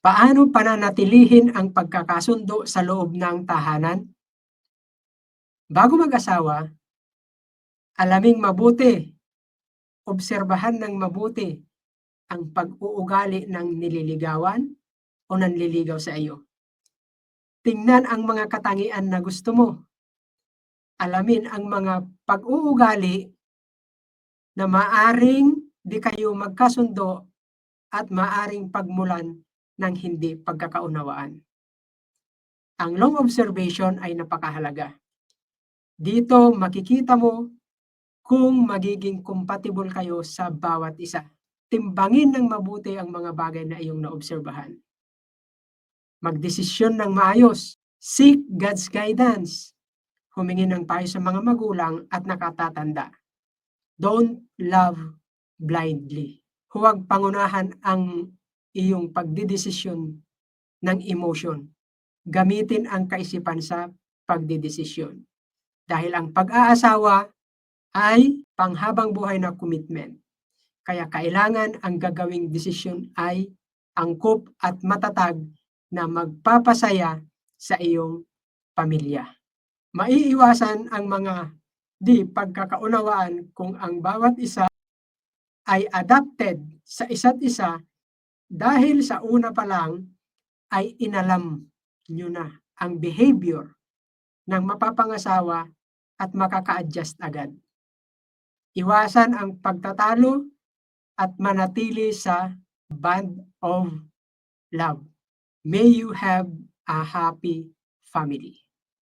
Paano pananatilihin ang pagkakasundo sa loob ng tahanan? Bago mag-asawa, alaming mabuti, obserbahan ng mabuti ang pag-uugali ng nililigawan o nanliligaw sa iyo. Tingnan ang mga katangian na gusto mo. Alamin ang mga pag-uugali na maaring di kayo magkasundo at maaring pagmulan ng hindi pagkakaunawaan. Ang long observation ay napakahalaga. Dito makikita mo kung magiging compatible kayo sa bawat isa. Timbangin ng mabuti ang mga bagay na iyong naobserbahan. Magdesisyon ng maayos. Seek God's guidance. Humingi ng payo sa mga magulang at nakatatanda. Don't love blindly. Huwag pangunahan ang iyong pagdidesisyon ng emotion. Gamitin ang kaisipan sa pagdidesisyon. Dahil ang pag-aasawa ay panghabang buhay na commitment. Kaya kailangan ang gagawing desisyon ay angkop at matatag na magpapasaya sa iyong pamilya. Maiiwasan ang mga di pagkakaunawaan kung ang bawat isa ay adapted sa isa't isa dahil sa una pa lang ay inalam nyo na ang behavior ng mapapangasawa at makaka-adjust agad. Iwasan ang pagtatalo at manatili sa band of love. May you have a happy family.